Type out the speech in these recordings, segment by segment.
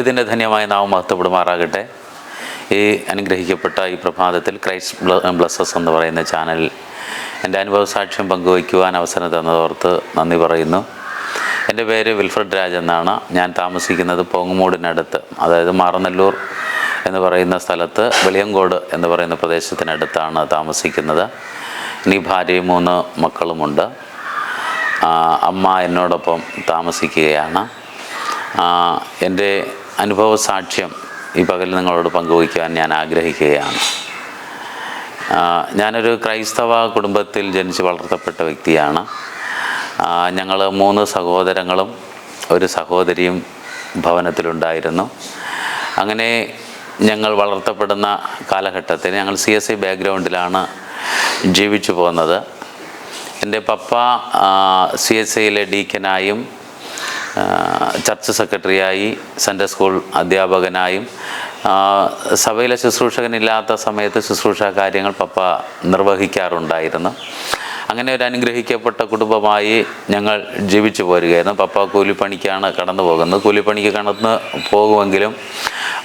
ദൈവത്തിന്റെ ധന്യമായ നാമം മഹത്വപ്പെടുമാറാകട്ടെ. ഈ അനുഗ്രഹിക്കപ്പെട്ട ഈ പ്രഭാതത്തിൽ ക്രൈസ്റ്റ് ബ്ല- ബ്ലസ്സസ് എന്ന് പറയുന്ന ചാനൽ എന്റെ അനുഭവ സാക്ഷ്യം പങ്കുവയ്ക്കുവാൻ അവസരം തന്നതോർത്ത് നന്ദി പറയുന്നു. എന്റെ പേര് വിൽഫ്രഡ് രാജ് എന്നാണ്. ഞാൻ താമസിക്കുന്നത് പോങ്ങുമൂടിനടുത്ത് അതായത് മാറനല്ലൂർ എന്ന് പറയുന്ന സ്ഥലത്ത് വെളിയങ്കോട് എന്ന് പറയുന്ന പ്രദേശത്തിനടുത്താണ് താമസിക്കുന്നത്. ഇനി ഭാര്യയും മൂന്ന് മക്കളുമുണ്ട്. അമ്മ എന്നോടൊപ്പം താമസിക്കുകയാണ്. എന്റെ അനുഭവ സാക്ഷ്യം ഈ പകൽ നിങ്ങളോട് പങ്കുവയ്ക്കുവാൻ ഞാൻ ആഗ്രഹിക്കുകയാണ്. ഞാനൊരു ക്രൈസ്തവ കുടുംബത്തിൽ ജനിച്ച് വളർത്തപ്പെട്ട വ്യക്തിയാണ്. ഞങ്ങൾ മൂന്ന് സഹോദരങ്ങളും ഒരു സഹോദരിയും ഭവനത്തിലുണ്ടായിരുന്നു. അങ്ങനെ ഞങ്ങൾ വളർത്തപ്പെടുന്ന കാലഘട്ടത്തിൽ ഞങ്ങൾ സി എസ് ഐ ബാക്ക്ഗ്രൗണ്ടിലാണ് ജീവിച്ചു പോകുന്നത്. എന്റെ പപ്പ സി എസ് ഐയിലെ ഡീക്കനായും ചർച്ച് സെക്രട്ടറിയായി സൺഡേ സ്കൂൾ അധ്യാപകനായും സഭയിലെ ശുശ്രൂഷകനില്ലാത്ത സമയത്ത് ശുശ്രൂഷ കാര്യങ്ങൾ പപ്പ നിർവഹിക്കാറുണ്ടായിരുന്നു. അങ്ങനെ ഒരു അനുഗ്രഹിക്കപ്പെട്ട കുടുംബമായി ഞങ്ങൾ ജീവിച്ചു പോരുകയായിരുന്നു. പപ്പ കൂലിപ്പണിക്കാണ് കടന്നു പോകുന്നത്. കൂലിപ്പണിക്ക് കടന്ന് പോകുമെങ്കിലും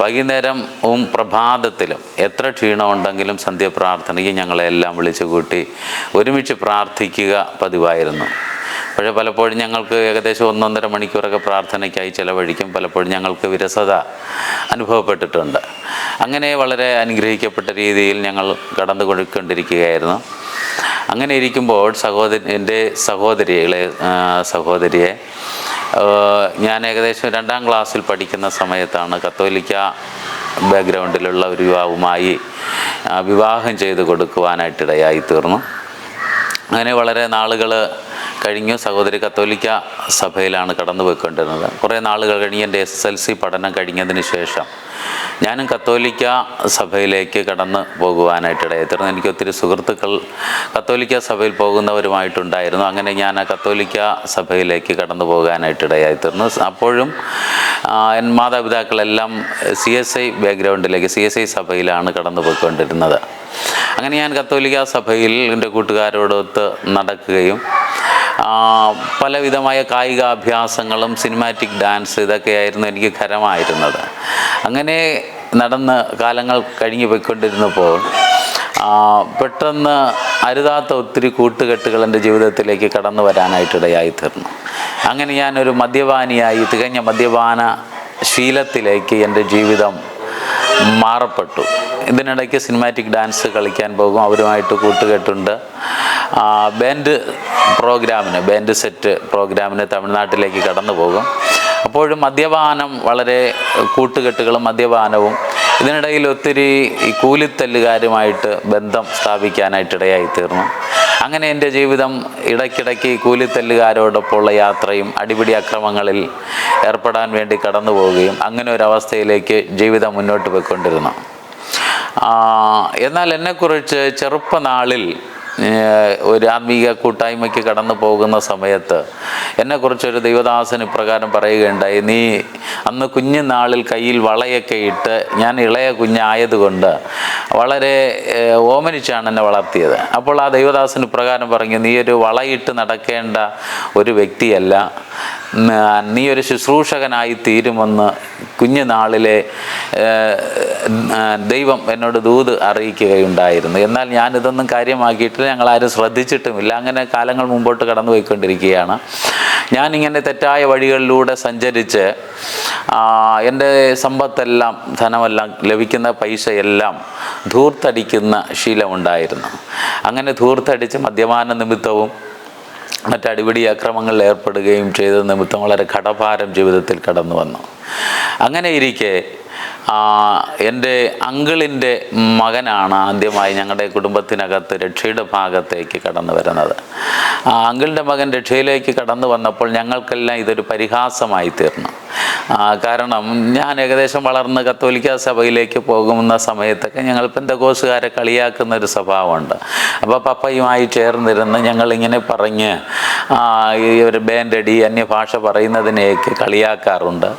വൈകുന്നേരവും പ്രഭാതത്തിലും എത്ര ക്ഷീണമുണ്ടെങ്കിലും സന്ധ്യപ്രാർത്ഥനയ്ക്ക് ഞങ്ങളെല്ലാം വിളിച്ചു കൂട്ടി ഒരുമിച്ച് പ്രാർത്ഥിക്കുക പതിവായിരുന്നു. പക്ഷേ പലപ്പോഴും ഞങ്ങൾക്ക് ഏകദേശം ഒന്നൊന്നര മണിക്കൂറൊക്കെ പ്രാർത്ഥനയ്ക്കായി ചിലവഴിക്കും. പലപ്പോഴും ഞങ്ങൾക്ക് വിരസത അനുഭവപ്പെട്ടിട്ടുണ്ട്. അങ്ങനെ വളരെ അനുഗ്രഹിക്കപ്പെട്ട രീതിയിൽ ഞങ്ങൾ കടന്നു കൊണ്ടിരിക്കുകയായിരുന്നു അങ്ങനെ ഇരിക്കുമ്പോൾ സഹോദരി എന്റെ സഹോദരികളെ സഹോദരിയെ ഞാൻ ഏകദേശം രണ്ടാം ക്ലാസ്സിൽ പഠിക്കുന്ന സമയത്താണ് കത്തോലിക്ക ബാക്ക്ഗ്രൗണ്ടിലുള്ള ഒരു യുവാവുമായി വിവാഹം ചെയ്ത് കൊടുക്കുവാനായിട്ടിടയായി തീർന്നു അങ്ങനെ വളരെ നാളുകൾ കഴിഞ്ഞു സഹോദരി കത്തോലിക്ക സഭയിലാണ് കടന്നു പോയിക്കൊണ്ടിരുന്നത്. കുറേ നാളുകൾ കഴിഞ്ഞ് എന്റെ എസ് എൽ സി പഠനം കഴിഞ്ഞതിന് ശേഷം ഞാനും കത്തോലിക്ക സഭയിലേക്ക് കടന്നു പോകുവാനായിട്ടിടയായി. തീർന്നു എനിക്ക് ഒത്തിരി സുഹൃത്തുക്കൾ കത്തോലിക്ക സഭയിൽ പോകുന്നവരുമായിട്ടുണ്ടായിരുന്നു. അങ്ങനെ ഞാൻ ആ കത്തോലിക്ക സഭയിലേക്ക് കടന്നു പോകാനായിട്ടിടയായി. തീർന്നു അപ്പോഴും എൻ മാതാപിതാക്കളെല്ലാം സി എസ് ഐ ബാക്ക്ഗ്രൗണ്ടിലേക്ക് സി എസ് ഐ സഭയിലാണ് കടന്നു പോയിക്കൊണ്ടിരുന്നത്. അങ്ങനെ ഞാൻ കത്തോലിക്ക സഭയിൽ എന്റെ കൂട്ടുകാരോടൊത്ത് നടക്കുകയും പലവിധമായ കായികാഭ്യാസങ്ങളും സിനിമാറ്റിക് ഡാൻസ് ഇതൊക്കെയായിരുന്നു എനിക്ക് ഖരമായിരുന്നത്. അങ്ങനെ നടന്ന് കാലങ്ങൾ കഴിഞ്ഞു പോയിക്കൊണ്ടിരുന്നപ്പോൾ പെട്ടെന്ന് അരുതാത്ത ഒത്തിരി കൂട്ടുകെട്ടുകൾ എന്റെ ജീവിതത്തിലേക്ക് കടന്നു വരാനായിട്ടിടയായി തീർന്നു. അങ്ങനെ ഞാനൊരു മദ്യപാനിയായി തികഞ്ഞ മദ്യപാന ശീലത്തിലേക്ക് എന്റെ ജീവിതം മാറപ്പെട്ടു. ഇതിനിടയ്ക്ക് സിനിമാറ്റിക് ഡാൻസ് കളിക്കാൻ പോകും. അവരുമായിട്ട് കൂട്ടുകെട്ടുണ്ട്. ബാൻഡ് പ്രോഗ്രാമിന് ബാൻഡ് സെറ്റ് പ്രോഗ്രാമിന് തമിഴ്നാട്ടിലേക്ക് കടന്നു പോകും. അപ്പോഴും മദ്യപാനം വളരെ കൂട്ടുകെട്ടുകളും മദ്യപാനവും ഇതിനിടയിൽ ഒത്തിരി കൂലിത്തല്ലുകാരുമായിട്ട് ബന്ധം സ്ഥാപിക്കാനായിട്ടിടയായി തീർന്നു അങ്ങനെ എന്റെ ജീവിതം ഇടയ്ക്കിടയ്ക്ക് കൂലിത്തല്ലുകാരോടൊപ്പമുള്ള യാത്രയും അടിപിടി അക്രമങ്ങളിൽ ഏർപ്പെടാൻ വേണ്ടി കടന്നു പോവുകയും അങ്ങനെ ഒരവസ്ഥയിലേക്ക് ജീവിതം മുന്നോട്ട് പോയിക്കൊണ്ടിരുന്നു. എന്നാൽ എന്നെക്കുറിച്ച് ചെറുപ്പനാളിൽ ഒരു ആത്മീക കൂട്ടായ്മയ്ക്ക് കടന്നു പോകുന്ന സമയത്ത് എന്നെക്കുറിച്ചൊരു ദൈവദാസൻ ഇപ്രകാരം പറയുകയുണ്ടായി നീ അന്ന് കുഞ്ഞുനാളിൽ കയ്യിൽ വളയൊക്കെ ഇട്ട് ഞാൻ ഇളയ കുഞ്ഞായതുകൊണ്ട് വളരെ ഓമനിച്ചാണ് എന്നെ വളർത്തിയത്. അപ്പോൾ ആ ദൈവദാസൻ ഇപ്രകാരം പറഞ്ഞു നീ ഒരു വളയിട്ട് നടക്കേണ്ട ഒരു വ്യക്തിയല്ല. നീ ഒരു ശുശ്രൂഷകനായി തീരുമെന്ന് കുഞ്ഞുനാളിലെ ദൈവം എന്നോട് ദൂത് അറിയിക്കുകയുണ്ടായിരുന്നു. എന്നാൽ ഞാനിതൊന്നും കാര്യമാക്കിയിട്ടില്ല. ഞങ്ങൾ ആരും ശ്രദ്ധിച്ചിട്ടുമില്ല. അങ്ങനെ കാലങ്ങൾ മുമ്പോട്ട് കടന്നു പോയിക്കൊണ്ടിരിക്കുകയാണ് ഞാനിങ്ങനെ തെറ്റായ വഴികളിലൂടെ സഞ്ചരിച്ച് എന്റെ സമ്പത്തെല്ലാം ധനമെല്ലാം ലഭിക്കുന്ന പൈസയെല്ലാം ധൂർത്തടിക്കുന്ന ശീലമുണ്ടായിരുന്നു. അങ്ങനെ ധൂർത്തടിച്ച് മദ്യപാന നിമിത്തവും മറ്റ് അടിപിടി അക്രമങ്ങളിൽ ഏർപ്പെടുകയും ചെയ്ത നിമിത്തം വളരെ കടഭാരം ജീവിതത്തിൽ കടന്നു വന്നു. അങ്ങനെ ഇരിക്കെ എന്റെ അങ്കിളിന്റെ മകനാണ് ആദ്യമായി ഞങ്ങളുടെ കുടുംബത്തിനകത്ത് രക്ഷയുടെ ഭാഗത്തേക്ക് കടന്നു വരുന്നത്. ആ അങ്കിളിന്റെ മകൻ രക്ഷയിലേക്ക് കടന്നു വന്നപ്പോൾ ഞങ്ങൾക്കെല്ലാം ഇതൊരു പരിഹാസമായി തീർന്നു. കാരണം ഞാൻ ഏകദേശം വളർന്ന് കത്തോലിക്ക സഭയിലേക്ക് പോകുന്ന സമയത്തൊക്കെ ഞങ്ങൾ പെന്തകോസുകാരെ കളിയാക്കുന്ന ഒരു സ്വഭാവമുണ്ട്. അപ്പോൾ പപ്പയുമായി ചേർന്നിരുന്ന് ഞങ്ങളിങ്ങനെ പറഞ്ഞ് ഈ ഒരു ബാൻഡടി അന്യഭാഷ പറയുന്നതിനെയൊക്കെ കളിയാക്കാറുണ്ട്.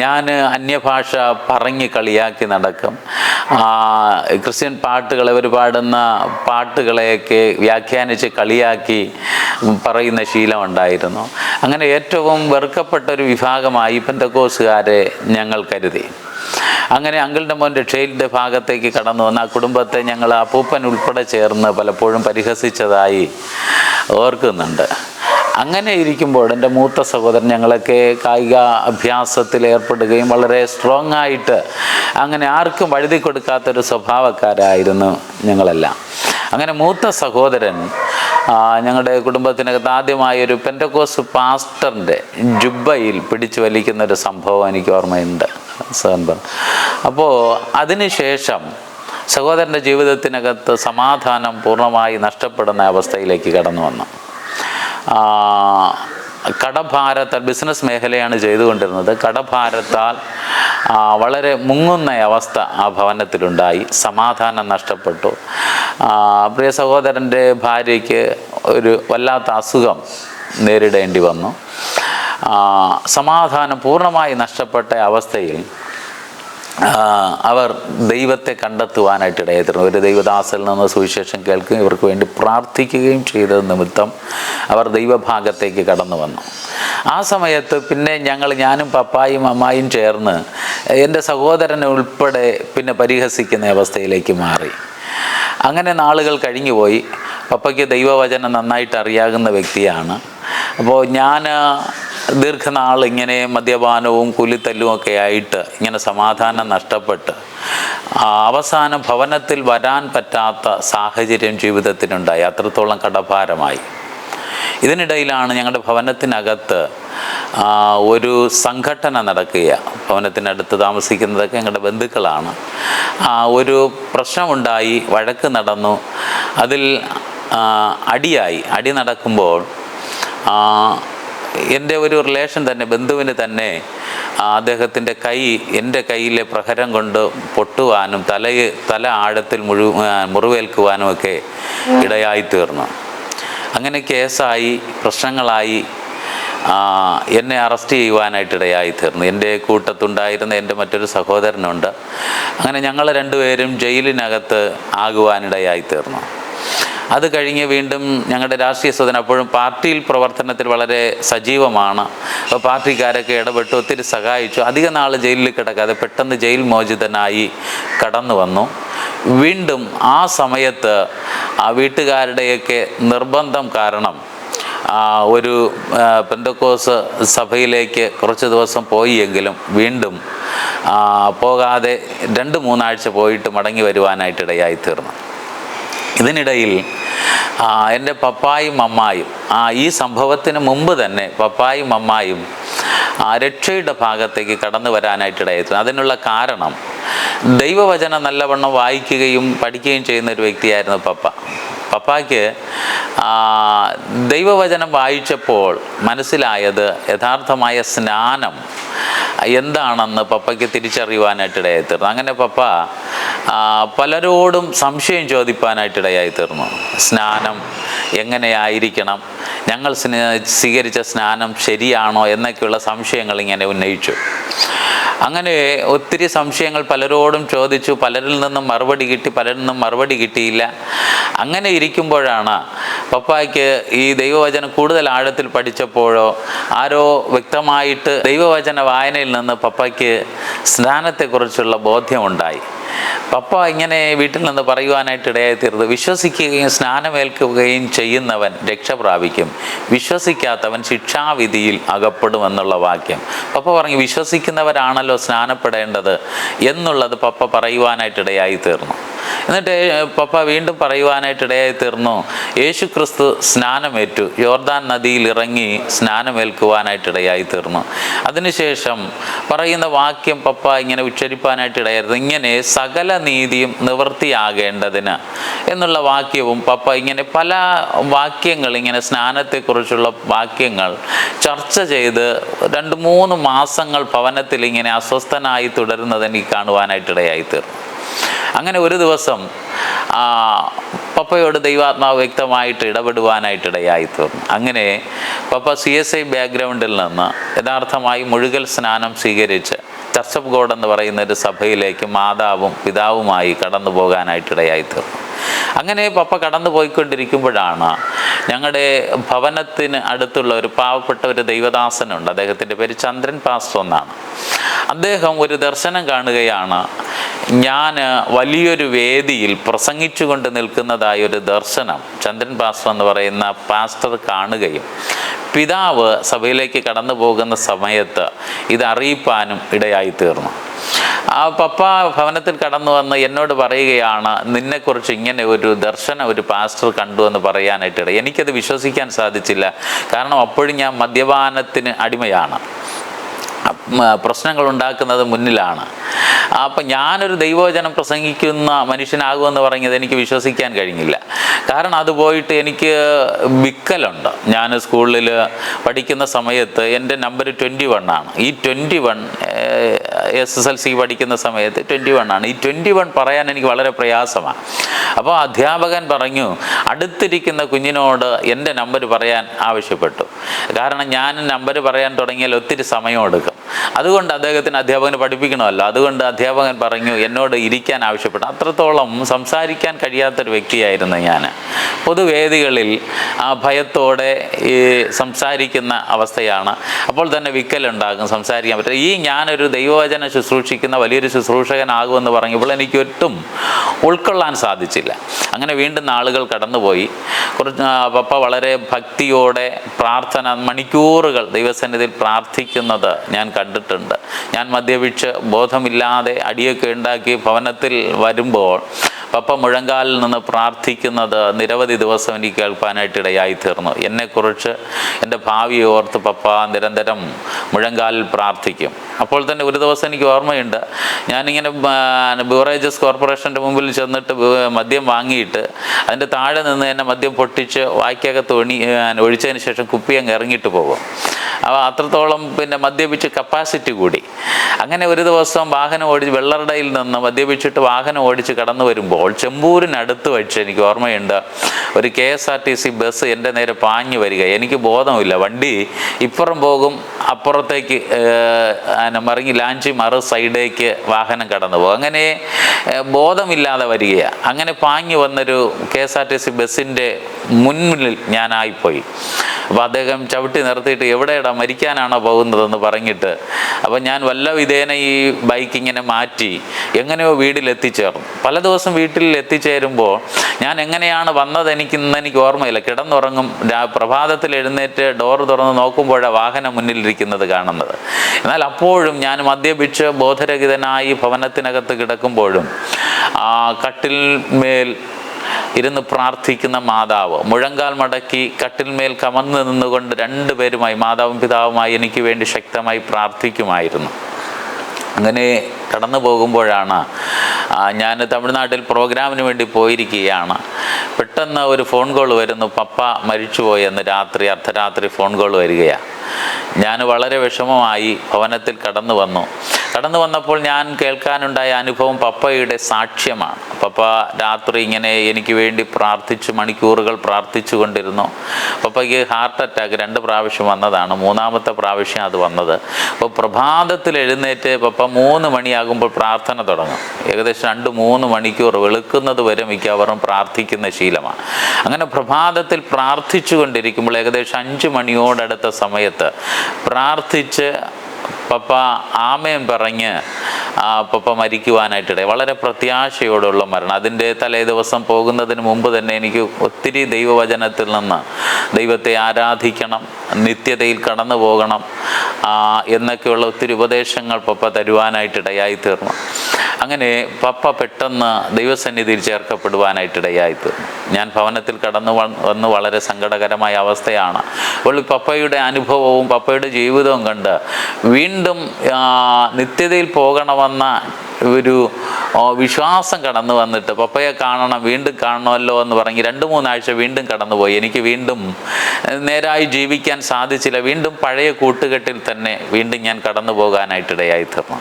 ഞാൻ അന്യഭാഷ പറഞ്ഞ് കളിയാക്കി നടക്കും. ക്രിസ്ത്യൻ പാട്ടുകൾ അവർ പാടുന്ന പാട്ടുകളെയൊക്കെ വ്യാഖ്യാനിച്ച് കളിയാക്കി പറയുന്ന ശീലമുണ്ടായിരുന്നു അങ്ങനെ ഏറ്റവും വെറുക്കപ്പെട്ട ഒരു വിഭാഗമായി പെന്തക്കോസുകാരെ ഞങ്ങൾ കരുതി. അങ്ങനെ അങ്കിളിന്റെ മോൻ രക്ഷയിലിന്റെ ഭാഗത്തേക്ക് കടന്നു വന്ന ആ കുടുംബത്തെ ഞങ്ങൾ അപ്പൂപ്പൻ ഉൾപ്പെടെ ചേർന്ന് പലപ്പോഴും പരിഹസിച്ചതായി ഓർക്കുന്നുണ്ട്. അങ്ങനെ ഇരിക്കുമ്പോൾ എന്റെ മൂത്ത സഹോദരൻ ഞങ്ങളൊക്കെ കായിക അഭ്യാസത്തിൽ ഏർപ്പെടുകയും വളരെ സ്ട്രോങ് ആയിട്ട് അങ്ങനെ ആർക്കും വഴുതി കൊടുക്കാത്തൊരു സ്വഭാവക്കാരായിരുന്നു ഞങ്ങളെല്ലാം. അങ്ങനെ മൂത്ത സഹോദരൻ ഞങ്ങളുടെ കുടുംബത്തിനകത്ത് ആദ്യമായി ഒരു പെന്റക്കോസ് പാസ്റ്ററിന്റെ ജുബയിൽ പിടിച്ചു വലിക്കുന്ന ഒരു സംഭവം എനിക്ക് ഓർമ്മയുണ്ട് അപ്പോൾ അതിനുശേഷം സഹോദരന്റെ ജീവിതത്തിനകത്ത് സമാധാനം പൂർണമായി നഷ്ടപ്പെടുന്ന അവസ്ഥയിലേക്ക് കടന്നു വന്നു. കടഭാരത്താൽ ബിസിനസ് മേഖലയാണ് ചെയ്തുകൊണ്ടിരുന്നത്. കടഭാരത്താൽ വളരെ മുങ്ങുന്ന അവസ്ഥ ആ ഭവനത്തിലുണ്ടായി. സമാധാനം നഷ്ടപ്പെട്ടു. പ്രിയ സഹോദരന്റെ ഭാര്യയ്ക്ക് ഒരു വല്ലാത്ത അസുഖം നേരിടേണ്ടി വന്നു. സമാധാനം പൂർണമായി നഷ്ടപ്പെട്ട അവസ്ഥയിൽ അവർ ദൈവത്തെ കണ്ടെത്തുവാനായിട്ട് ഇടയായിരുന്നു ഒരു ദൈവദാസിൽ നിന്ന് സുവിശേഷം കേൾക്കുകയും ഇവർക്ക് വേണ്ടി പ്രാർത്ഥിക്കുകയും ചെയ്ത നിമിത്തം അവർ ദൈവഭാഗത്തേക്ക് കടന്നു വന്നു. ആ സമയത്ത് പിന്നെ ഞങ്ങൾ ഞാനും പപ്പായും അമ്മായും ചേർന്ന് എന്റെ സഹോദരനെ ഉൾപ്പെടെ പിന്നെ പരിഹസിക്കുന്ന അവസ്ഥയിലേക്ക് മാറി. അങ്ങനെ നാളുകൾ കഴിഞ്ഞുപോയി. പപ്പയ്ക്ക് ദൈവവചനം നന്നായിട്ട് അറിയാവുന്ന വ്യക്തിയാണ്. അപ്പോൾ ഞാൻ ദീർഘനാൾ ഇങ്ങനെ മദ്യപാനവും കൂലിത്തല്ലും ഒക്കെ ആയിട്ട് ഇങ്ങനെ സമാധാനം നഷ്ടപ്പെട്ട് അവസാന ഭവനത്തിൽ വരാൻ പറ്റാത്ത സാഹചര്യം ജീവിതത്തിനുണ്ടായി. അത്രത്തോളം കടഭാരമായി. ഇതിനിടയിലാണ് ഞങ്ങളുടെ ഭവനത്തിനകത്ത് ഒരു സംഘടന നടക്കുക. ഭവനത്തിനടുത്ത് താമസിക്കുന്നതൊക്കെ ഞങ്ങളുടെ ബന്ധുക്കളാണ്. ഒരു പ്രശ്നമുണ്ടായി വഴക്ക് നടന്നു. അതിൽ അടിയായി. അടി നടക്കുമ്പോൾ എന്റെ ഒരു റിലേഷൻ തന്നെ ബന്ധുവിന് തന്നെ അദ്ദേഹത്തിന്റെ കൈ എന്റെ കയ്യിലെ പ്രഹരം കൊണ്ട് പൊട്ടുവാനും തലയെ തല ആഴത്തിൽ മുഴു മുറിവേൽക്കുവാനും ഒക്കെ ഇടയായി തീർന്നു. അങ്ങനെ കേസായി പ്രശ്നങ്ങളായി എന്നെ അറസ്റ്റ് ചെയ്യുവാനായിട്ട് ഇടയായി തീർന്നു. എന്റെ കൂട്ടത്തുണ്ടായിരുന്ന എന്റെ മറ്റൊരു സഹോദരനുണ്ട്. അങ്ങനെ ഞങ്ങൾ രണ്ടുപേരും ജയിലിനകത്ത് ആകുവാനിടയായി തീർന്നു. അത് കഴിഞ്ഞ് വീണ്ടും ഞങ്ങളുടെ രാഷ്ട്രീയ സ്വതന അപ്പോഴും പാർട്ടിയിൽ പ്രവർത്തനത്തിൽ വളരെ സജീവമാണ്. അപ്പോൾ പാർട്ടിക്കാരൊക്കെ ഇടപെട്ട് ഒത്തിരി സഹായിച്ചു. അധിക നാൾ ജയിലിൽ കിടക്കാതെ പെട്ടെന്ന് ജയിൽ മോചിതനായി കടന്നു വന്നു. വീണ്ടും ആ സമയത്ത് ആ വീട്ടുകാരുടെയൊക്കെ നിർബന്ധം കാരണം ഒരു പെന്തക്കോസ് സഭയിലേക്ക് കുറച്ച് ദിവസം പോയി എങ്കിലും വീണ്ടും പോകാതെ രണ്ട് മൂന്നാഴ്ച പോയിട്ട് മടങ്ങി വരുവാനായിട്ട് ഇടയായി തീർന്നു. ഇതിനിടയിൽ എന്റെ പപ്പായും അമ്മായും ആ ഈ സംഭവത്തിന് മുമ്പ് തന്നെ പപ്പായും അമ്മായും ആ രക്ഷയുടെ ഭാഗത്തേക്ക് കടന്നു വരാനായിട്ടിടയായിരുന്നു. അതിനുള്ള കാരണം ദൈവവചനം നല്ലവണ്ണം വായിക്കുകയും പഠിക്കുകയും ചെയ്യുന്ന ഒരു വ്യക്തിയായിരുന്നു പപ്പ. പപ്പായ്ക്ക് ദൈവവചനം വായിച്ചപ്പോൾ മനസ്സിലായത് യഥാർത്ഥമായ സ്നാനം എന്താണെന്ന് പപ്പയ്ക്ക് തിരിച്ചറിയുവാനായിട്ടിടയായി തീർന്നു. അങ്ങനെ പപ്പ പലരോടും സംശയം ചോദിപ്പാനായിട്ടിടയായി തീർന്നു. സ്നാനം എങ്ങനെയായിരിക്കണം? ഞങ്ങൾ സ്വീകരിച്ച സ്നാനം ശരിയാണോ എന്നൊക്കെയുള്ള സംശയങ്ങൾ ഇങ്ങനെ ഉന്നയിച്ചു. അങ്ങനെ ഒത്തിരി സംശയങ്ങൾ പലരോടും ചോദിച്ചു. പലരിൽ നിന്നും മറുപടി കിട്ടി പലരിൽ നിന്നും മറുപടി കിട്ടിയില്ല. അങ്ങനെ ഇരിക്കുമ്പോഴാണ് പപ്പായ്ക്ക് ഈ ദൈവവചനം കൂടുതൽ ആഴത്തിൽ പഠിച്ചപ്പോഴോ ആരോ വ്യക്തമായിട്ട് ദൈവവചന വായനയിൽ നിന്ന് പപ്പയ്ക്ക് സ്നാനത്തെക്കുറിച്ചുള്ള ബോധ്യമുണ്ടായി. പപ്പ ഇങ്ങനെ വീട്ടിൽ നിന്ന് പറയുവാനായിട്ട് ഇടയായി തീർന്നത് വിശ്വസിക്കുകയും സ്നാനമേൽക്കുകയും ചെയ്യുന്നവൻ രക്ഷ പ്രാപിക്കും. വിശ്വസിക്കാത്തവൻ ശിക്ഷാവിധിയിൽ അകപ്പെടും എന്നുള്ള വാക്യം. പപ്പ പറഞ്ഞു വിശ്വസിക്കുന്നവരാണല്ലോ സ്നാനപ്പെടേണ്ടത് എന്നുള്ളത് പപ്പ പറയുവാനായിട്ട് ഇടയായി തീർന്നു. എന്നിട്ട് പപ്പ വീണ്ടും പറയുവാനായിട്ട് ഇടയായി തീർന്നു യേശു ക്രിസ്തു സ്നാനമേറ്റു. യോർദാൻ നദിയിൽ ഇറങ്ങി സ്നാനമേൽക്കുവാനായിട്ട് ഇടയായി തീർന്നു. അതിനുശേഷം പറയുന്ന വാക്യം പപ്പ ഇങ്ങനെ ഉച്ചരിപ്പാനായിട്ട് ഇടയായിരുന്നു. ഇങ്ങനെ സകല നീതിയും നിവൃത്തിയാകേണ്ടതിന് എന്നുള്ള വാക്യവും പപ്പ ഇങ്ങനെ പല വാക്യങ്ങൾ ഇങ്ങനെ സ്നാനത്തെക്കുറിച്ചുള്ള വാക്യങ്ങൾ ചർച്ച ചെയ്ത് രണ്ട് മൂന്ന് മാസങ്ങൾ ഭവനത്തിൽ ഇങ്ങനെ അസ്വസ്ഥനായി തുടരുന്നത് എനിക്ക് കാണുവാനായിട്ടിടയായി തീർന്നു അങ്ങനെ ഒരു ദിവസം പപ്പയോട് ദൈവാത്മാവ് വ്യക്തമായിട്ട് ഇടപെടുവാനായിട്ട് ഇടയായി തീർന്നു അങ്ങനെ പപ്പ സി എസ് ഐ ബാക്ക്ഗ്രൗണ്ടിൽ നിന്ന് യഥാർത്ഥമായി മുഴുകൽ സ്നാനം സ്വീകരിച്ച് ചർച്ച് ഓഫ് ഗോഡ് എന്ന് പറയുന്ന ഒരു സഭയിലേക്ക് മാതാവും പിതാവുമായി കടന്നു പോകാനായിട്ട് ഇടയായി തീർന്നു അങ്ങനെ പപ്പ കടന്നു പോയിക്കൊണ്ടിരിക്കുമ്പോഴാണ് ഞങ്ങളുടെ ഭവനത്തിന് അടുത്തുള്ള ഒരു പാവപ്പെട്ട ഒരു ദൈവദാസനുണ്ട്. അദ്ദേഹത്തിന്റെ പേര് ചന്ദ്രൻ പാസ്റ്റർ എന്നാണ്. അദ്ദേഹം ഒരു ദർശനം കാണുകയാണ്. ഞാൻ വലിയൊരു വേദിയിൽ പ്രസംഗിച്ചുകൊണ്ട് നിൽക്കുന്നതായ ഒരു ദർശനം ചന്ദ്രൻ പാസ്റ്റർ എന്ന് പറയുന്ന പാസ്റ്റർ കാണുകയും പിതാവ് സഭയിലേക്ക് കടന്നു പോകുന്ന സമയത്ത് ഇത് അറിയിപ്പാനും ഇടയായി തീർന്നു ആ പപ്പ ഭവനത്തിൽ കടന്നു വന്ന് എന്നോട് പറയുകയാണ് നിന്നെക്കുറിച്ച് ഇങ്ങനെ ഒരു ദർശനം ഒരു പാസ്റ്റർ കണ്ടു എന്ന് പറയാനായിട്ടിട എനിക്കത് വിശ്വസിക്കാൻ സാധിച്ചില്ല. കാരണം അപ്പോഴും ഞാൻ മദ്യപാനത്തിന് അടിമയാണ്. പ്രശ്നങ്ങൾ ഉണ്ടാക്കുന്നത് മുന്നിലാണ്. അപ്പം ഞാനൊരു ദൈവവചനം പ്രസംഗിക്കുന്ന മനുഷ്യനാകുമെന്ന് പറഞ്ഞത് എനിക്ക് വിശ്വസിക്കാൻ കഴിഞ്ഞില്ല. കാരണം അത് പോയിട്ട് എനിക്ക് വിക്കലുണ്ട്. ഞാൻ സ്കൂളിൽ പഠിക്കുന്ന സമയത്ത് എന്റെ നമ്പർ ട്വന്റി ആണ്. ഈ twenty one S S L C പഠിക്കുന്ന സമയത്ത് ട്വന്റി ആണ്. ഈ ട്വന്റി വൺ പറയാൻ എനിക്ക് വളരെ പ്രയാസമാണ്. അപ്പോൾ അധ്യാപകൻ പറഞ്ഞു അടുത്തിരിക്കുന്ന കുഞ്ഞിനോട് എന്റെ നമ്പർ പറയാൻ ആവശ്യപ്പെട്ടു. കാരണം ഞാൻ നമ്പർ പറയാൻ തുടങ്ങിയാൽ ഒത്തിരി സമയം എടുക്കും. അതുകൊണ്ട് അദ്ദേഹത്തിന് അധ്യാപകന് പഠിപ്പിക്കണമല്ലോ. അതുകൊണ്ട് അധ്യാപകൻ പറഞ്ഞു എന്നോട് ഇരിക്കാൻ ആവശ്യപ്പെട്ടു. അത്രത്തോളം സംസാരിക്കാൻ കഴിയാത്തൊരു വ്യക്തിയായിരുന്നു ഞാൻ. പൊതുവേദികളിൽ ആ ഭയത്തോടെ ഈ സംസാരിക്കുന്ന അവസ്ഥയാണ്. അപ്പോൾ തന്നെ വിക്കലുണ്ടാകും സംസാരിക്കാൻ പറ്റും. ഈ ഞാനൊരു ദൈവവചന ശുശ്രൂഷിക്കുന്ന വലിയൊരു ശുശ്രൂഷകനാകുമെന്ന് പറഞ്ഞപ്പോൾ എനിക്ക് ഒട്ടും ഉൾക്കൊള്ളാൻ സാധിച്ചില്ല. അങ്ങനെ വീണ്ടും നാളുകൾ കടന്നുപോയി. കുറച്ച് പപ്പ വളരെ ഭക്തിയോടെ പ്രാർത്ഥന മണിക്കൂറുകൾ ദൈവസന്നിധിയിൽ പ്രാർത്ഥിക്കുന്നത് ഞാൻ കണ്ടിട്ടുണ്ട്. ഞാൻ മദ്യപിച്ച് ബോധമില്ലാതെ അടിയൊക്കെ ഉണ്ടാക്കി ഭവനത്തിൽ വരുമ്പോൾ പപ്പ മുഴങ്കാലിൽ നിന്ന് പ്രാർത്ഥിക്കുന്നത് നിരവധി ദിവസം എനിക്ക് കേൾപ്പാനായിട്ടിടയായി തീർന്നു എന്നെക്കുറിച്ച് എന്റെ ഭാവി ഓർത്ത് പപ്പ നിരന്തരം മുഴങ്കാലിൽ പ്രാർത്ഥിക്കും. അപ്പോൾ തന്നെ ഒരു ദിവസം എനിക്ക് ഓർമ്മയുണ്ട്. ഞാനിങ്ങനെ ബിവറേജസ് കോർപ്പറേഷന്റെ മുമ്പിൽ ചെന്നിട്ട് മദ്യം വാങ്ങിയിട്ട് അതിന്റെ താഴെ നിന്ന് എന്നെ മദ്യം പൊട്ടിച്ച് വായ്ക്കകത്ത് ഒണി ഒഴിച്ചതിന് ശേഷം കുപ്പി അങ്ങ് ഇറങ്ങിയിട്ട് പോകും. അപ്പോൾ അത്രത്തോളം പിന്നെ മദ്യപിച്ച് കപ്പാസിറ്റി കൂടി. അങ്ങനെ ഒരു ദിവസം വാഹനം ഓടിച്ച് വെള്ളറടയിൽ നിന്ന് മദ്യപിച്ചിട്ട് വാഹനം ഓടിച്ച് കടന്നു വരുമ്പോൾ ചെമ്പൂരിനടുത്ത് വെച്ച് എനിക്ക് ഓർമ്മയുണ്ട്. ഒരു K S R T C bus എന്റെ നേരെ പാഞ്ഞു വരിക. എനിക്ക് ബോധമില്ല. വണ്ടി ഇപ്പുറം പോകും അപ്പുറത്തേക്ക് മറിഞ്ഞ് ലാഞ്ചി മറു സൈഡേക്ക് വാഹനം കടന്നു പോകും. അങ്ങനെ ബോധമില്ലാതെ വരികയാണ് അങ്ങനെ പാഞ്ഞു വന്നൊരു K S R T C ബസ്സിന്റെ മുന്നിൽ ഞാനായിപ്പോയി. അപ്പോൾ അദ്ദേഹം ചവിട്ടി നിർത്തിയിട്ട് എവിടെയടാ മരിക്കാനാണോ പോകുന്നതെന്ന് പറഞ്ഞിട്ട് അപ്പോൾ ഞാൻ വല്ല വിധേന ഈ ബൈക്ക് മാറ്റി എങ്ങനെയോ വീട്ടിൽ എത്തിച്ചേർന്നു. പല ദിവസം വീട്ടിൽ എത്തിച്ചേരുമ്പോൾ ഞാൻ എങ്ങനെയാണ് വന്നത് എനിക്ക് ഇന്ന് എനിക്ക് ഓർമ്മയില്ല. കിടന്നുറങ്ങും പ്രഭാതത്തിൽ എഴുന്നേറ്റ് ഡോർ തുറന്ന് നോക്കുമ്പോഴാണ് വാഹനം മുന്നിലിരിക്കുന്നത് കാണുന്നത്. എന്നാൽ അപ്പോഴും ഞാൻ മദ്യപിച്ച് ബോധരഹിതനായി ഭവനത്തിനകത്ത് കിടക്കുമ്പോഴും ആ കട്ടിൽ മേൽ ഇരുന്ന് പ്രാർത്ഥിക്കുന്ന മാതാവ്. മുഴങ്കാൽ മടക്കി കട്ടിൽമേൽ കമന്ന് നിന്നുകൊണ്ട് രണ്ടുപേരുമായി മാതാവും പിതാവുമായി എനിക്ക് വേണ്ടി ശക്തമായി പ്രാർത്ഥിക്കുമായിരുന്നു. അങ്ങനെ കടന്നു പോകുമ്പോഴാണ് ഞാൻ തമിഴ്നാട്ടിൽ പ്രോഗ്രാമിന് വേണ്ടി പോയിരിക്കുകയാണ്. പെട്ടെന്ന് ഒരു ഫോൺ കോൾ വരുന്നു പപ്പ മരിച്ചുപോയെന്ന് രാത്രി അർദ്ധരാത്രി ഫോൺ കോൾ വരികയാണ്. ഞാൻ വളരെ വിഷമമായി ഭവനത്തിൽ കടന്നു വന്നു. കടന്നു വന്നപ്പോൾ ഞാൻ കേൾക്കാനുണ്ടായ അനുഭവം പപ്പയുടെ സാക്ഷ്യമാണ്. പപ്പ രാത്രി ഇങ്ങനെ എനിക്ക് വേണ്ടി പ്രാർത്ഥിച്ചു മണിക്കൂറുകൾ പ്രാർത്ഥിച്ചു കൊണ്ടിരുന്നു. പപ്പയ്ക്ക് ഹാർട്ട് അറ്റാക്ക് രണ്ട് പ്രാവശ്യം വന്നതാണ്. മൂന്നാമത്തെ പ്രാവശ്യം അത് വന്നത്. അപ്പോൾ പ്രഭാതത്തിൽ എഴുന്നേറ്റ് പപ്പ മൂന്ന് മണിയാകുമ്പോൾ പ്രാർത്ഥന തുടങ്ങും. ഏകദേശം രണ്ട് മൂന്ന് മണിക്കൂർ വെളുക്കുന്നത് വരെ മിക്കവാറും പ്രാർത്ഥിക്കുന്ന ശീലമാണ്. അങ്ങനെ പ്രഭാതത്തിൽ പ്രാർത്ഥിച്ചു കൊണ്ടിരിക്കുമ്പോൾ ഏകദേശം അഞ്ച് മണിയോടടുത്ത സമയത്ത് പ്രാർത്ഥിച്ച് പപ്പ ആമയം പറഞ്ഞ് പപ്പ മരിക്കുവാനായിട്ടിടെ. വളരെ പ്രത്യാശയോടുള്ള മരണം. അതിന്റെ തലേ ദിവസം പോകുന്നതിന് മുമ്പ് തന്നെ എനിക്ക് ഒത്തിരി ദൈവവചനത്തിൽ നിന്ന് ദൈവത്തെ ആരാധിക്കണം നിത്യതയിൽ കടന്നു പോകണം എന്നൊക്കെയുള്ള ഒത്തിരി ഉപദേശങ്ങൾ പപ്പ തരുവാനായിട്ടിടയായി തീർന്നു അങ്ങനെ പപ്പ പെട്ടെന്ന് ദൈവസന്നിധിയിൽ ചേർക്കപ്പെടുവാനായിട്ടിടയായി തീർന്നു ഞാൻ ഭവനത്തിൽ കടന്നു വന്ന് വളരെ സങ്കടകരമായ അവസ്ഥയാണ്. അപ്പോൾ പപ്പയുടെ അനുഭവവും പപ്പയുടെ ജീവിതവും കണ്ട് വീണ്ടും നിത്യതയിൽ പോകണമെന്ന ഒരു വിശ്വാസം കടന്നു വന്നിട്ട് പപ്പയെ കാണണം വീണ്ടും കാണണമല്ലോ എന്ന് പറഞ്ഞ് രണ്ട് മൂന്നാഴ്ച വീണ്ടും കടന്നുപോയി. എനിക്ക് വീണ്ടും നേരായി ജീവിക്കാൻ സാധിച്ചില്ല. വീണ്ടും പഴയ കൂട്ടുകെട്ടിൽ തന്നെ വീണ്ടും ഞാൻ കടന്നു പോകാനായിട്ടിടയായി തീർന്നു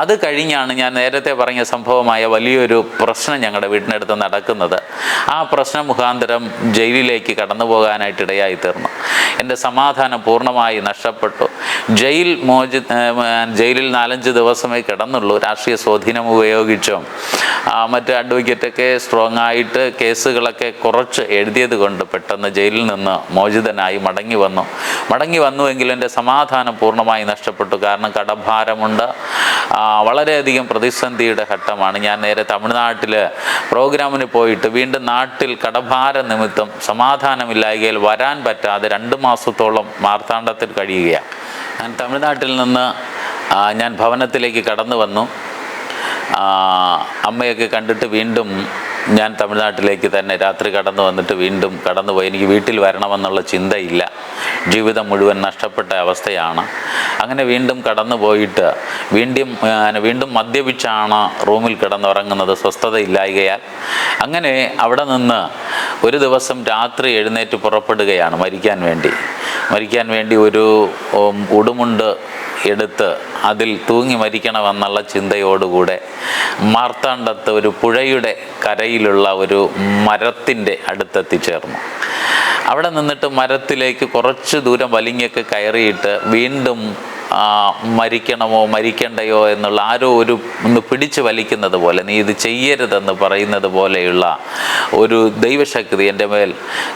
അത് കഴിഞ്ഞാണ് ഞാൻ നേരത്തെ പറഞ്ഞ സംഭവമായ വലിയൊരു പ്രശ്നം ഞങ്ങളുടെ വീടിനടുത്ത് നടക്കുന്നത്. ആ പ്രശ്നം മുഖാന്തരം ജയിലിലേക്ക് കടന്നു പോകാനായിട്ടിടയായി തീർന്നു. എന്റെ സമാധാനം പൂർണമായി നഷ്ടപ്പെട്ടു. ജയിൽ മോചി ജയിലിൽ നാലഞ്ച് ദിവസമേ കിടന്നുള്ളൂ. രാഷ്ട്രീയ സ്വാധീനം ഉപയോഗിച്ചും മറ്റ് അഡ്വക്കേറ്റൊക്കെ സ്ട്രോങ് ആയിട്ട് കേസുകളൊക്കെ കുറച്ച് എഴുതിയത് കൊണ്ട് പെട്ടെന്ന് ജയിലിൽ നിന്ന് മോചിതനായി മടങ്ങി വന്നു. മടങ്ങി വന്നുവെങ്കിലും എന്റെ സമാധാനം പൂർണമായി നഷ്ടപ്പെട്ടു. കാരണം കടഭാരമുണ്ട്. വളരെയധികം പ്രതിസന്ധിയുടെ ഘട്ടമാണ്. ഞാൻ നേരെ തമിഴ്നാട്ടിൽ പ്രോഗ്രാമിന് പോയിട്ട് വീണ്ടും നാട്ടിൽ കടഭാര നിമിത്തം സമാധാനമില്ലായകയിൽ വരാൻ പറ്റാതെ രണ്ട് മാസത്തോളം മാർത്താണ്ഡത്തിൽ കഴിയുകയാണ്. ഞാൻ തമിഴ്നാട്ടിൽ നിന്ന് ഞാൻ ഭവനത്തിലേക്ക് കടന്നു വന്നു. അമ്മയൊക്കെ കണ്ടിട്ട് വീണ്ടും ഞാൻ തമിഴ്നാട്ടിലേക്ക് തന്നെ രാത്രി കടന്നു വന്നിട്ട് വീണ്ടും കടന്നു പോയി എനിക്ക് വീട്ടിൽ വരണമെന്നുള്ള ചിന്തയില്ല. ജീവിതം മുഴുവൻ നഷ്ടപ്പെട്ട അവസ്ഥയാണ്. അങ്ങനെ വീണ്ടും കടന്നു പോയിട്ട് വീണ്ടും വീണ്ടും മദ്യപിച്ചാണ് റൂമിൽ കിടന്നുറങ്ങുന്നത്. സ്വസ്ഥതയില്ലായകയാൽ. അങ്ങനെ അവിടെ നിന്ന് ഒരു ദിവസം രാത്രി എഴുന്നേറ്റ് പുറപ്പെടുകയാണ് മരിക്കാൻ വേണ്ടി. മരിക്കാൻ വേണ്ടി ഒരു ഉടുമുണ്ട് എടുത്ത് അതിൽ തൂങ്ങി മരിക്കണമെന്നുള്ള ചിന്തയോടുകൂടെ മാർത്താണ്ഡത്ത് ഒരു പുഴയുടെ കരയിലുള്ള ഒരു മരത്തിന്റെ അടുത്തെത്തിച്ചേർന്നു അവിടെ നിന്നിട്ട് മരത്തിലേക്ക് കുറച്ച് ദൂരം വലിഞ്ഞൊക്കെ കയറിയിട്ട് വീണ്ടും മരിക്കണമോ മരിക്കണ്ടയോ എന്നുള്ള ആരോ ഒരു ഒന്ന് പിടിച്ചു വലിക്കുന്നത് പോലെ നീ ഇത് ചെയ്യരുതെന്ന് പറയുന്നത് പോലെയുള്ള ഒരു ദൈവശക്തി എന്റെ മേൽ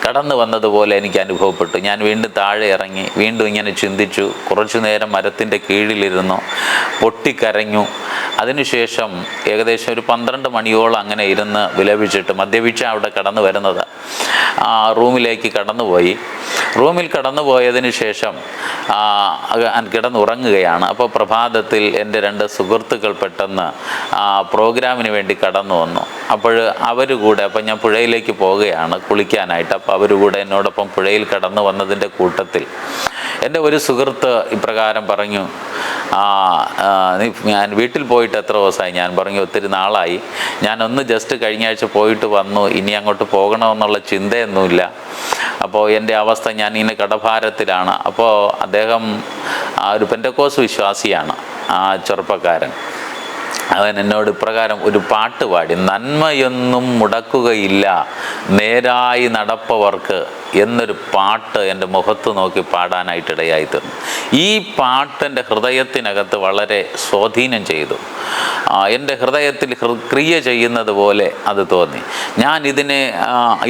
കടന്നു വന്നതുപോലെ എനിക്ക് അനുഭവപ്പെട്ടു. ഞാൻ വീണ്ടും താഴെ ഇറങ്ങി വീണ്ടും ഇങ്ങനെ ചിന്തിച്ചു. കുറച്ചു നേരം മരത്തിന്റെ കീഴിലിരുന്നു പൊട്ടിക്കരഞ്ഞു. അതിനുശേഷം ഏകദേശം ഒരു പന്ത്രണ്ട് മണിയോളം അങ്ങനെ ഇരുന്ന് വിലപിച്ചിട്ട് മദ്യപിച്ച അവിടെ കടന്നു വരുന്നത്. ആ റൂമിലേക്ക് കടന്നുപോയി. റൂമിൽ കടന്നു പോയതിന് ശേഷം കിടന്നുറങ്ങുകയാണ്. അപ്പോൾ പ്രഭാതത്തിൽ എന്റെ രണ്ട് സുഹൃത്തുക്കൾ പെട്ടെന്ന് ആ, പ്രോഗ്രാമിന് വേണ്ടി കടന്നു വന്നു. അപ്പോൾ അവർ കൂടെ അപ്പം ഞാൻ പുഴയിലേക്ക് പോവുകയാണ് കുളിക്കാനായിട്ട്. അപ്പോൾ അവർ കൂടെ എന്നോടൊപ്പം പുഴയിൽ കടന്നു വന്നതിന്റെ കൂട്ടത്തിൽ എന്റെ ഒരു സുഹൃത്ത് ഇപ്രകാരം പറഞ്ഞു ഞാൻ വീട്ടിൽ പോയിട്ട് എത്ര ദിവസമായി? ഞാൻ പറഞ്ഞു ഒത്തിരി നാളായി. ഞാനൊന്ന് ജസ്റ്റ് കഴിഞ്ഞ ആഴ്ച പോയിട്ട് വന്നു. ഇനി അങ്ങോട്ട് പോകണമെന്നുള്ള ചിന്തയൊന്നുമില്ല. അപ്പോൾ എന്റെ അവസ്ഥ ഞാൻ ഇങ്ങനെ കടഭാരത്തിലാണ്. അപ്പോൾ അദ്ദേഹം ആ, ഒരു പെന്റക്കോസ് വിശ്വാസിയാണ് ആ ചെറുപ്പക്കാരൻ. അവൻ എന്നോട് ഇപ്രകാരം ഒരു പാട്ട് പാടി നന്മയൊന്നും മുടക്കുകയില്ല നേരായി നടപ്പവർക്ക് എന്നൊരു പാട്ട് എന്റെ മുഖത്ത് നോക്കി പാടാനായിട്ട് ഇടയായി തീർന്നു. ഈ പാട്ട് എന്റെ ഹൃദയത്തിനകത്ത് വളരെ സ്വാധീനം ചെയ്തു. എന്റെ ഹൃദയത്തിൽ ക്രിയ ചെയ്യുന്നത് പോലെ അത് തോന്നി. ഞാൻ ഇതിനെ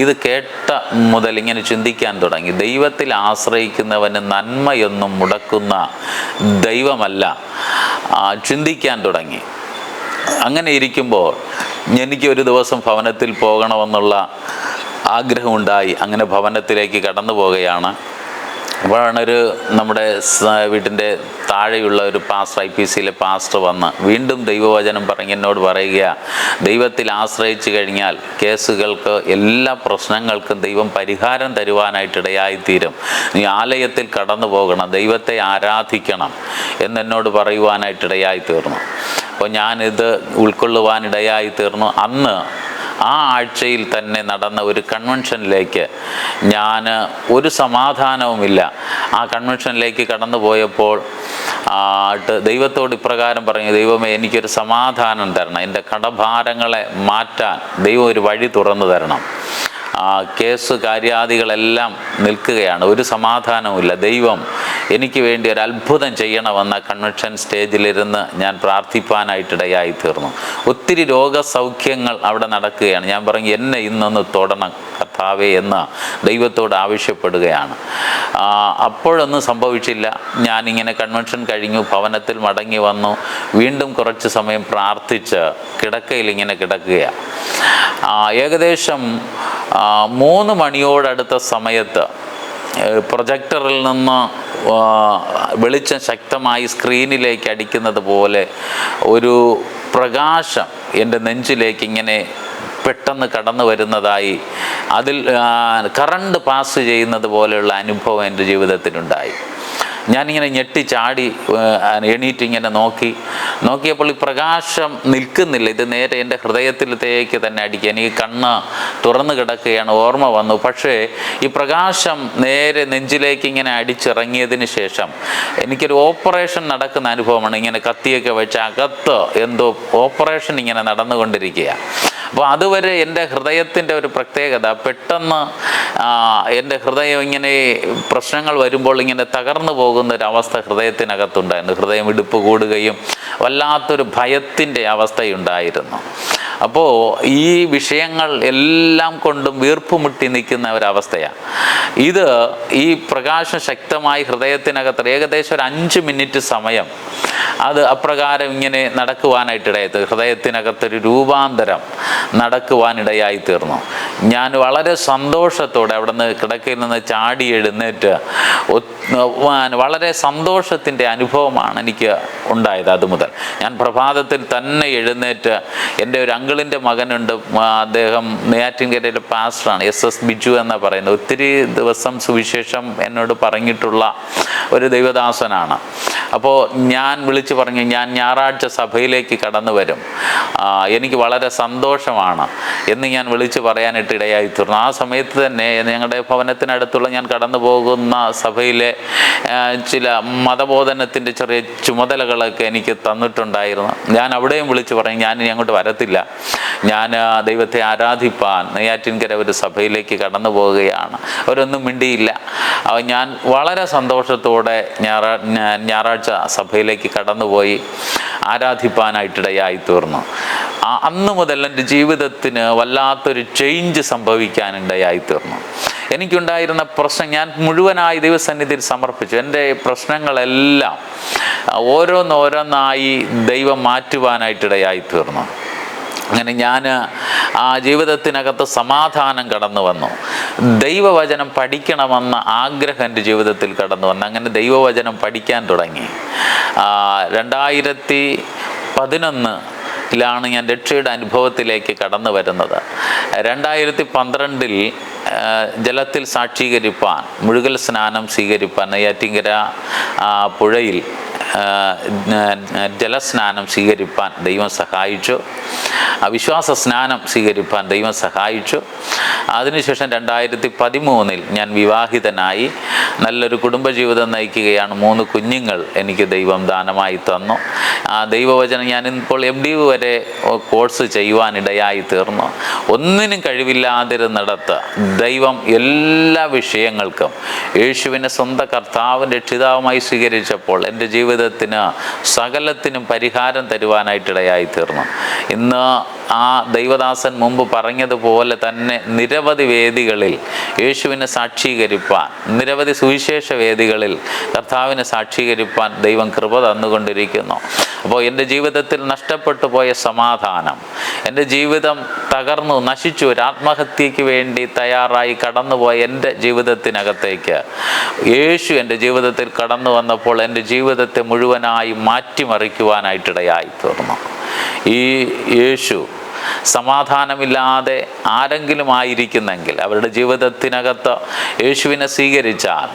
ഇത് കേട്ട മുതൽ ഇങ്ങനെ ചിന്തിക്കാൻ തുടങ്ങി. ദൈവത്തിൽ ആശ്രയിക്കുന്നവന് നന്മയൊന്നും മുടക്കുന്ന ദൈവമല്ല ചിന്തിക്കാൻ തുടങ്ങി. അങ്ങനെ ഇരിക്കുമ്പോൾ എനിക്ക് ഒരു ദിവസം ഭവനത്തിൽ പോകണമെന്നുള്ള ആഗ്രഹമുണ്ടായി. അങ്ങനെ ഭവനത്തിലേക്ക് കടന്നു പോവുകയാണ് അപ്പോഴാണ് ഒരു നമ്മുടെ വീട്ടിന്റെ താഴെയുള്ള ഒരു പാസ്റ്റർ ഐ പി സിയിലെ പാസ്റ്റർ വന്ന് വീണ്ടും ദൈവവചനം പറഞ്ഞ് എന്നോട് പറയുക ദൈവത്തിൽ ആശ്രയിച്ചു കഴിഞ്ഞാൽ കേസുകൾക്ക് എല്ലാ പ്രശ്നങ്ങൾക്കും ദൈവം പരിഹാരം തരുവാനായിട്ടിടയായിത്തീരും. നീ ആലയത്തിൽ കടന്നു പോകണം ദൈവത്തെ ആരാധിക്കണം എന്നെന്നോട് പറയുവാനായിട്ടിടയായി തീർന്നു അപ്പോൾ ഞാനിത് ഉൾക്കൊള്ളുവാനിടയായി തീർന്നു അന്ന് ആ ആഴ്ചയിൽ തന്നെ നടന്ന ഒരു കൺവെൻഷനിലേക്ക് ഞാൻ ഒരു സമാധാനവുമില്ല. ആ കൺവെൻഷനിലേക്ക് കടന്നു പോയപ്പോൾ ആട്ട് ദൈവത്തോട് ഇപ്രകാരം പറഞ്ഞു ദൈവമേ എനിക്കൊരു സമാധാനം തരണം. എന്റെ കടഭാരങ്ങളെ മാറ്റാൻ ദൈവം ഒരു വഴി തുറന്നു തരണം. കേസ് കാര്യാദികളെല്ലാം നിൽക്കുകയാണ്. ഒരു സമാധാനവുമില്ല. ദൈവം എനിക്ക് വേണ്ടി ഒരു അത്ഭുതം ചെയ്യണമെന്ന കൺവെൻഷൻ സ്റ്റേജിലിരുന്ന് ഞാൻ പ്രാർത്ഥിപ്പാനായിട്ടിടയായി തീർന്നു. ഒത്തിരി രോഗസൗഖ്യങ്ങൾ അവിടെ നടക്കുകയാണ്. ഞാൻ പറഞ്ഞു എന്നെ ഇന്നൊന്ന് തൊടണം കർത്താവേ എന്ന് ദൈവത്തോട് ആവശ്യപ്പെടുകയാണ്. അപ്പോഴൊന്നും സംഭവിച്ചില്ല. ഞാനിങ്ങനെ കൺവെൻഷൻ കഴിഞ്ഞു ഭവനത്തിൽ മടങ്ങി വന്നു. വീണ്ടും കുറച്ച് സമയം പ്രാർത്ഥിച്ച് കിടക്കയിൽ ഇങ്ങനെ കിടക്കുകയാണ് ഏകദേശം മൂന്ന് മണിയോടടുത്ത സമയത്ത് പ്രൊജക്ടറിൽ നിന്ന് വെളിച്ചം ശക്തമായി സ്ക്രീനിലേക്ക് അടിക്കുന്നത് പോലെ ഒരു പ്രകാശം എന്റെ നെഞ്ചിലേക്ക് ഇങ്ങനെ പെട്ടെന്ന് കടന്നു വരുന്നതായി അതിൽ കറണ്ട് പാസ് ചെയ്യുന്നത് പോലെയുള്ള അനുഭവം എന്റെ ജീവിതത്തിലുണ്ടായി. ഞാനിങ്ങനെ ഞെട്ടി ചാടി എണീറ്റ് ഇങ്ങനെ നോക്കി. നോക്കിയപ്പോൾ ഈ പ്രകാശം നിൽക്കുന്നില്ല. ഇത് നേരെ എന്റെ ഹൃദയത്തിലത്തേക്ക് തന്നെ അടിക്കുക എനിക്ക് കണ്ണ് തുറന്നു കിടക്കുകയാണ് ഓർമ്മ വന്നു. പക്ഷേ ഈ പ്രകാശം നേരെ നെഞ്ചിലേക്ക് ഇങ്ങനെ അടിച്ചിറങ്ങിയതിന് ശേഷം എനിക്കൊരു ഓപ്പറേഷൻ നടക്കുന്ന അനുഭവമാണ്. ഇങ്ങനെ കത്തിയൊക്കെ വെച്ച് അകത്ത് എന്തോ ഓപ്പറേഷൻ ഇങ്ങനെ നടന്നുകൊണ്ടിരിക്കുക അപ്പോൾ അതുവരെ എന്റെ ഹൃദയത്തിന്റെ ഒരു പ്രത്യേകത പെട്ടെന്ന് എന്റെ ഹൃദയം ഇങ്ങനെ പ്രശ്നങ്ങൾ വരുമ്പോൾ ഇങ്ങനെ തകർന്നു പോകുന്ന ഒരു അവസ്ഥ ഹൃദയത്തിനകത്തുണ്ടായിരുന്നു. ഹൃദയം ഇടുപ്പ് കൂടുകയും വല്ലാത്തൊരു ഭയത്തിന്റെ അവസ്ഥയുണ്ടായിരുന്നു. അപ്പോൾ ഈ വിഷയങ്ങൾ എല്ലാം കൊണ്ടും വീർപ്പുമുട്ടി നിൽക്കുന്ന ഒരവസ്ഥയാണ്. ഇത് ഈ പ്രകാശം ശക്തമായി ഹൃദയത്തിനകത്ത് ഏകദേശം ഒരു അഞ്ച് മിനിറ്റ് സമയം അത് അപ്രകാരം ഇങ്ങനെ നടക്കുവാനായിട്ടിടയായി ഹൃദയത്തിനകത്തൊരു രൂപാന്തരം നടക്കുവാനിടയായി തീർന്നു. ഞാൻ വളരെ സന്തോഷത്തോടെ അവിടെ നിന്ന് കിടക്കയിൽ നിന്ന് ചാടി എഴുന്നേറ്റ് വളരെ സന്തോഷത്തിന്റെ അനുഭവമാണ് എനിക്ക് ഉണ്ടായത് അത് മുതൽ. ഞാൻ പ്രഭാതത്തിൽ തന്നെ എഴുന്നേറ്റ് എന്റെ ഒരു അങ്കിളിന്റെ മകനുണ്ട് അദ്ദേഹം നെയ്യാറ്റിൻകരയിലെ പാസ്റ്ററാണ് എസ് എസ് ബിജു എന്ന് പറയുന്നത്. ഒത്തിരി ദിവസം സുവിശേഷം എന്നോട് പറഞ്ഞിട്ടുള്ള ഒരു ദൈവദാസനാണ്. അപ്പോൾ ഞാൻ വിളിച്ചു പറഞ്ഞു ഞാൻ ഞായറാഴ്ച സഭയിലേക്ക് കടന്നു വരും. എനിക്ക് വളരെ സന്തോഷമാണ് എന്ന് ഞാൻ വിളിച്ചു പറയാനായിട്ട് ഇടയായി തീർന്നു ആ സമയത്ത് തന്നെ ഞങ്ങളുടെ ഭവനത്തിനടുത്തുള്ള ഞാൻ കടന്നു പോകുന്ന സഭയിലെ ചില മതബോധനത്തിന്റെ ചെറിയ ചുമതലകളൊക്കെ എനിക്ക് തന്നിട്ടുണ്ടായിരുന്നു. ഞാൻ അവിടെയും വിളിച്ചു പറയും ഞാൻ ഇനി അങ്ങോട്ട് വരത്തില്ല. ഞാൻ ദൈവത്തെ ആരാധിപ്പാൻ നെയ്യാറ്റിൻകര ഒരു സഭയിലേക്ക് കടന്നു പോവുകയാണ്. അവരൊന്നും മിണ്ടിയില്ല. ഞാൻ വളരെ സന്തോഷത്തോടെ ഞായറാ ഞായറാഴ്ച സഭയിലേക്ക് കടന്നുപോയി ആരാധിപ്പാനായിട്ടിടയായി തീർന്നു അന്ന് മുതൽ എന്റെ ജീവിതത്തിന് വല്ലാത്തൊരു ചേഞ്ച് സംഭവിക്കാനിടയായി തീർന്നു എനിക്കുണ്ടായിരുന്ന പ്രശ്നം ഞാൻ മുഴുവനായി ദൈവസന്നിധിയിൽ സമർപ്പിച്ചു. എന്റെ പ്രശ്നങ്ങളെല്ലാം ഓരോന്നോരോന്നായി ദൈവം മാറ്റുവാനായിട്ടിടയായി തീർന്നു അങ്ങനെ ഞാൻ ആ ജീവിതത്തിനകത്ത് സമാധാനം കടന്നു വന്നു. ദൈവവചനം പഠിക്കണമെന്ന ആഗ്രഹം എന്റെ ജീവിതത്തിൽ കടന്നു വന്നു. അങ്ങനെ ദൈവവചനം പഠിക്കാൻ തുടങ്ങി. രണ്ടായിരത്തി പതിനൊന്ന് ലാണ് ഞാൻ രക്ഷയുടെ അനുഭവത്തിലേക്ക് കടന്നു വരുന്നത്. രണ്ടായിരത്തി പന്ത്രണ്ടിൽ ജലത്തിൽ സാക്ഷീകരിപ്പാൻ മുഴുകൽ സ്നാനം സ്വീകരിപ്പാൻ നെയ്യാറ്റിങ്കര പുഴയിൽ ജലസ്നാനം സ്വീകരിപ്പാൻ ദൈവം സഹായിച്ചു. അവിശ്വാസ വിശ്വാസ സ്നാനം സ്വീകരിപ്പാൻ ദൈവം സഹായിച്ചു. അതിനുശേഷം രണ്ടായിരത്തി പതിമൂന്നിൽ ഞാൻ വിവാഹിതനായി നല്ലൊരു കുടുംബജീവിതം നയിക്കുകയാണ്. മൂന്ന് കുഞ്ഞുങ്ങൾ എനിക്ക് ദൈവം ദാനമായി തന്നു. ആ ദൈവവചനം ഞാൻ ഇപ്പോൾ എം ഡി വരെ കോഴ്സ് ചെയ്യുവാനിടയായി തീർന്നു. ഒന്നിനും കഴിവില്ലാതിരുന്നിടത്ത് ദൈവം എല്ലാ വിഷയങ്ങൾക്കും യേശുവിനെ സ്വന്തം കർത്താവും രക്ഷിതാവുമായി സ്വീകരിച്ചപ്പോൾ എന്റെ ജീവിതത്തിന് സകലത്തിനും പരിഹാരം തരുവാനായിട്ടിടയായി തീർന്നു ഇന്ന് ആ ദൈവദാസൻ മുമ്പ് പറഞ്ഞതുപോലെ തന്നെ നിരവധി വേദികളിൽ യേശുവിനെ സാക്ഷീകരിപ്പാൻ നിരവധി സുവിശേഷ വേദികളിൽ കർത്താവിനെ സാക്ഷീകരിപ്പാൻ ദൈവം കൃപ തന്നുകൊണ്ടിരിക്കുന്നു. അപ്പോൾ എന്റെ ജീവിതത്തിൽ നഷ്ടപ്പെട്ടു പോയ സമാധാനം എന്റെ ജീവിതം തകർന്നു നശിച്ചു ഒരു ആത്മഹത്യയ്ക്ക് വേണ്ടി തയ്യാറായി കടന്നുപോയ എന്റെ ജീവിതത്തിനകത്തേക്ക് യേശു എന്റെ ജീവിതത്തിൽ കടന്നു വന്നപ്പോൾ എന്റെ ജീവിതത്തെ മുഴുവനായി മാറ്റിമറിക്കുവാനായിട്ടിടയായി തീർന്നു ഈ യേശു സമാധാനമില്ലാതെ ആരെങ്കിലും ആയിരിക്കുന്നെങ്കിൽ അവരുടെ ജീവിതത്തിനകത്ത് യേശുവിനെ സ്വീകരിച്ചാൽ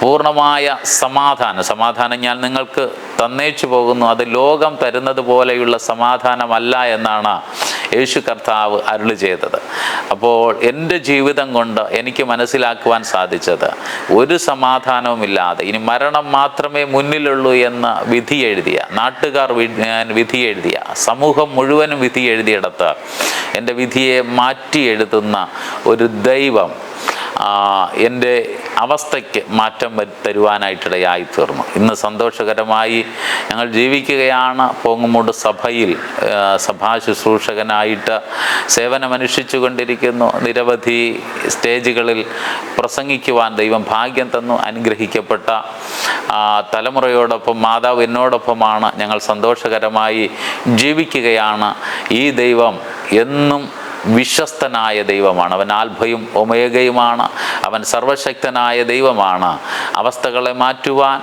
പൂർണമായ സമാധാനം. സമാധാനം ഞാൻ നിങ്ങൾക്ക് തന്നേച്ചു പോകുന്നു. അത് ലോകം തരുന്നത് പോലെയുള്ള സമാധാനമല്ല എന്നാണ് യേശു കർത്താവ് അരുളി ചെയ്തത്. അപ്പോൾ എന്റെ ജീവിതം കൊണ്ട് എനിക്ക് മനസ്സിലാക്കുവാൻ സാധിച്ചത് ഒരു സമാധാനവുമില്ലാതെ ഇനി മരണം മാത്രമേ മുന്നിലുള്ളൂ എന്ന് വിധി എഴുതിയ നാട്ടുകാർ വിധി എഴുതിയ സമൂഹം മുഴുവനും വിധി എഴുതിയിടത്ത് എന്റെ വിധിയെ മാറ്റി എഴുതുന്ന ഒരു ദൈവം എന്റെ അവസ്ഥയ്ക്ക് മാറ്റം തരുവാനായിട്ടിടയായി തീർന്നു ഇന്ന് സന്തോഷകരമായി ഞങ്ങൾ ജീവിക്കുകയാണ്. പോങ്ങുമൂട് സഭയിൽ സഭാ ശുശ്രൂഷകനായിട്ട് സേവനമനുഷ്ഠിച്ചു കൊണ്ടിരിക്കുന്നു. നിരവധി സ്റ്റേജുകളിൽ പ്രസംഗിക്കുവാൻ ദൈവം ഭാഗ്യം തന്നു അനുഗ്രഹിക്കപ്പെട്ട തലമുറയോടൊപ്പം മാതാവ് എന്നോടൊപ്പമാണ് ഞങ്ങൾ സന്തോഷകരമായി ജീവിക്കുകയാണ്. ഈ ദൈവം എന്നും വിശ്വസ്തനായ ദൈവമാണ്. അവൻ ആൽഭയും ഒമേഗയുമാണ്. അവൻ സർവശക്തനായ ദൈവമാണ്. അവസ്ഥകളെ മാറ്റുവാൻ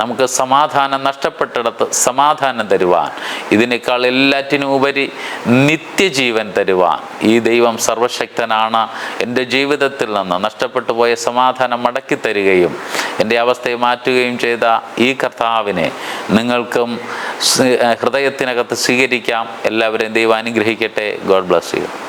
നമുക്ക് സമാധാനം നഷ്ടപ്പെട്ടിടത്ത് സമാധാനം തരുവാൻ ഇതിനേക്കാൾ എല്ലാറ്റിനും ഉപരി നിത്യജീവൻ തരുവാൻ ഈ ദൈവം സർവശക്തനാണ്. എന്റെ ജീവിതത്തിൽ നിന്ന് നഷ്ടപ്പെട്ടു പോയ സമാധാനം മടക്കി തരികയും എന്റെ അവസ്ഥയെ മാറ്റുകയും ചെയ്ത ഈ കർത്താവിനെ നിങ്ങൾക്കും ഹൃദയത്തിനകത്ത് സ്വീകരിക്കാം. എല്ലാവരെയും ദൈവം അനുഗ്രഹിക്കട്ടെ. God bless you.